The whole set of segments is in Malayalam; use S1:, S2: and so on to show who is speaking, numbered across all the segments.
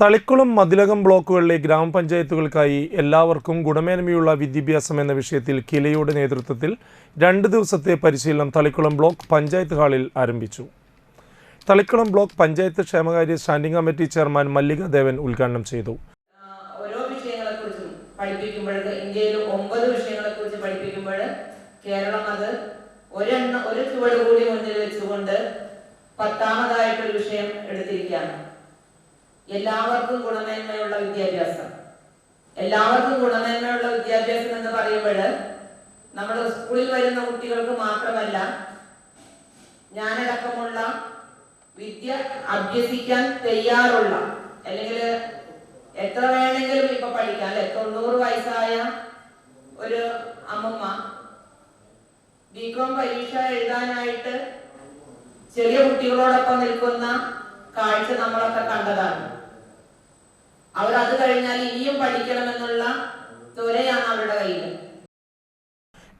S1: തളിക്കുളം മതിലകം ബ്ലോക്കുകളിലെ ഗ്രാമപഞ്ചായത്തുകൾക്കായി എല്ലാവർക്കും ഗുണമേന്മയുള്ള വിദ്യാഭ്യാസം എന്ന വിഷയത്തിൽ കിലയുടെ നേതൃത്വത്തിൽ രണ്ട് ദിവസത്തെ പരിശീലനം തളിക്കുളം ബ്ലോക്ക് പഞ്ചായത്ത് ഹാളിൽ ആരംഭിച്ചു. തളിക്കുളം ബ്ലോക്ക് പഞ്ചായത്ത് ക്ഷേമകാര്യ standing committee chairman Mallika Devan ഉദ്ഘാടനം ചെയ്തു.
S2: ഓരോ വിഷയങ്ങളെക്കുറിച്ചും പഠിപ്പിക്കുമ്പോൾ വിഷയങ്ങളെക്കുറിച്ച് പഠിപ്പിക്കുമ്പോൾ ഒരു കൂടി മുന്നിൽ വെച്ചുകൊണ്ട് പത്താമതായിട്ടൊരു വിഷയം എടുത്തിരിക്കുകയാണ്. എല്ലാവർക്കും ഗുണമേന്മയുള്ള വിദ്യാഭ്യാസം. എല്ലാവർക്കും ഗുണമേന്മയുള്ള വിദ്യാഭ്യാസം എന്ന് പറയുമ്പോൾ നമ്മൾ സ്കൂളിൽ വരുന്ന കുട്ടികൾക്ക് മാത്രമല്ല ഞാനടക്കമുള്ള വിദ്യ അഭ്യസിക്കാൻ തയ്യാറുള്ള അല്ലെങ്കിൽ എത്ര വേണമെങ്കിലും ഇപ്പൊ പഠിക്കാം അല്ലെ? തൊണ്ണൂറ് വയസ്സായ ഒരു അമ്മമ്മ ബികോം പരീക്ഷ എഴുതാനായിട്ട് ചെറിയ കുട്ടികളോടൊപ്പം നിൽക്കുന്ന കാഴ്ച നമ്മളൊക്കെ കണ്ടതാണ്. അവർ അത് കഴിഞ്ഞാൽ ഇനിയും പഠിക്കണമെന്നുള്ള ത്വരയാണ് അവരുടെ കയ്യിൽ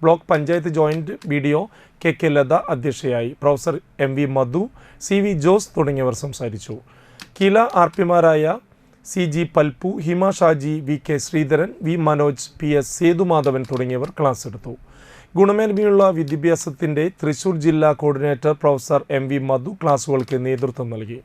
S1: block panchayat joint B D O K K Latha അധ്യക്ഷയായി. Professor M V Madhu C V Jose തുടങ്ങിയവർ സംസാരിച്ചു. KILA R പിമാരായ C G Palpu Hima Shaji V K Sreedharan V Manoj P S Sethumadhavan തുടങ്ങിയവർ ക്ലാസ് എടുത്തു. ഗുണമേന്മയുള്ള വിദ്യാഭ്യാസത്തിന്റെ തൃശൂർ ജില്ലാ coordinator professor M V Madhu ക്ലാസുകൾക്ക് നേതൃത്വം നൽകി.